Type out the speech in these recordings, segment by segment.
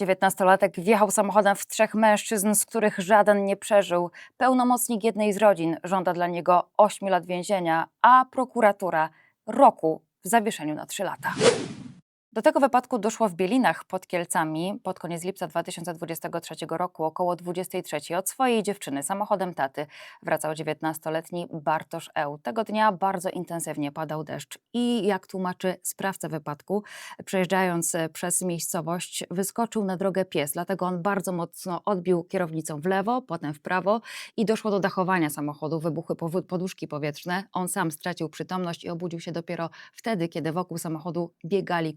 19-latek wjechał samochodem w trzech mężczyzn, z których żaden nie przeżył. Pełnomocnik jednej z rodzin żąda dla niego 8 lat więzienia, a prokuratura roku w zawieszeniu na 3 lata. Do tego wypadku doszło w Bielinach pod Kielcami pod koniec lipca 2023 roku około 23 od swojej dziewczyny samochodem taty wracał 19-letni Bartosz Eł. Tego dnia bardzo intensywnie padał deszcz i jak tłumaczy sprawca wypadku, przejeżdżając e, przez miejscowość wyskoczył na drogę pies, dlatego on bardzo mocno odbił kierownicą w lewo, potem w prawo i doszło do dachowania samochodu, wybuchły poduszki powietrzne. On sam stracił przytomność i obudził się dopiero wtedy, kiedy wokół samochodu biegali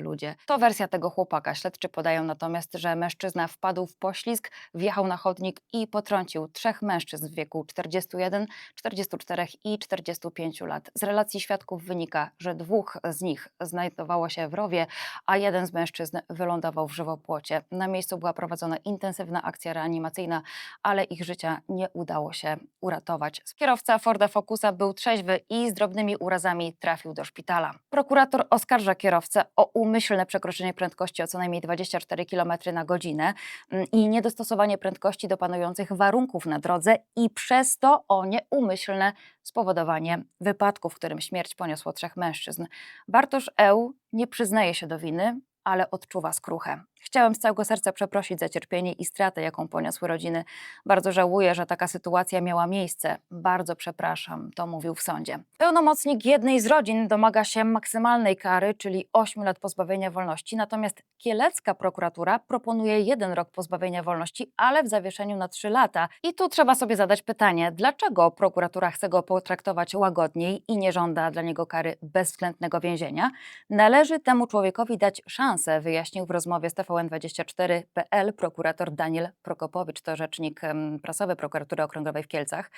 ludzie. To wersja tego chłopaka. Śledczy podają natomiast, że mężczyzna wpadł w poślizg, wjechał na chodnik i potrącił trzech mężczyzn w wieku 41, 44 i 45 lat. Z relacji świadków wynika, że dwóch z nich znajdowało się w rowie, a jeden z mężczyzn wylądował w żywopłocie. Na miejscu była prowadzona intensywna akcja reanimacyjna, ale ich życia nie udało się uratować. Kierowca Forda Focusa był trzeźwy i z drobnymi urazami trafił do szpitala. Prokurator oskarża kierowcę o umyślne przekroczenie prędkości o co najmniej 24 km na godzinę mm, i niedostosowanie prędkości do panujących warunków na drodze i przez to o nieumyślne spowodowanie wypadku, w którym śmierć poniosło trzech mężczyzn. Bartosz Eł nie przyznaje się do winy, ale odczuwa skruchę. Chciałem z całego serca przeprosić za cierpienie i stratę, jaką poniosły rodziny. Bardzo żałuję, że taka sytuacja miała miejsce. Bardzo przepraszam, to mówił w sądzie. Pełnomocnik jednej z rodzin domaga się maksymalnej kary, czyli 8 lat pozbawienia wolności, natomiast kielecka prokuratura proponuje jeden rok pozbawienia wolności, ale w zawieszeniu na 3 lata. I tu trzeba sobie zadać pytanie, dlaczego prokuratura chce go potraktować łagodniej i nie żąda dla niego kary bezwzględnego więzienia? Należy temu człowiekowi dać szansę, wyjaśnił w rozmowie z TVN24.pl prokurator Daniel Prokopowicz, to rzecznik prasowy prokuratury okręgowej w Kielcach.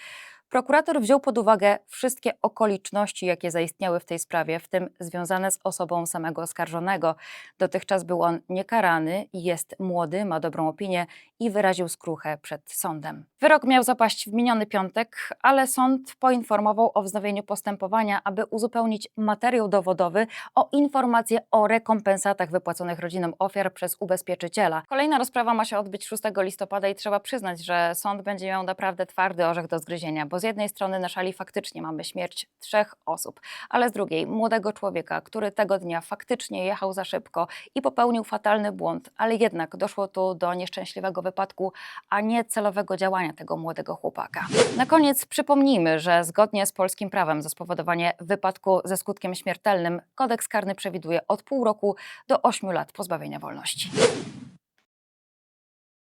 Prokurator wziął pod uwagę wszystkie okoliczności, jakie zaistniały w tej sprawie, w tym związane z osobą samego oskarżonego. Dotychczas był on niekarany, jest młody, ma dobrą opinię i wyraził skruchę przed sądem. Wyrok miał zapaść w miniony piątek, ale sąd poinformował o wznowieniu postępowania, aby uzupełnić materiał dowodowy o informacje o rekompensatach wypłaconych rodzinom ofiar przez ubezpieczyciela. Kolejna rozprawa ma się odbyć 6 listopada i trzeba przyznać, że sąd będzie miał naprawdę twardy orzech do zgryzienia, bo z jednej strony na szali faktycznie mamy śmierć trzech osób, ale z drugiej młodego człowieka, który tego dnia faktycznie jechał za szybko i popełnił fatalny błąd, ale jednak doszło tu do nieszczęśliwego wypadku, a nie celowego działania tego młodego chłopaka. Na koniec przypomnijmy, że zgodnie z polskim prawem za spowodowanie wypadku ze skutkiem śmiertelnym kodeks karny przewiduje od pół roku do 8 lat pozbawienia wolności.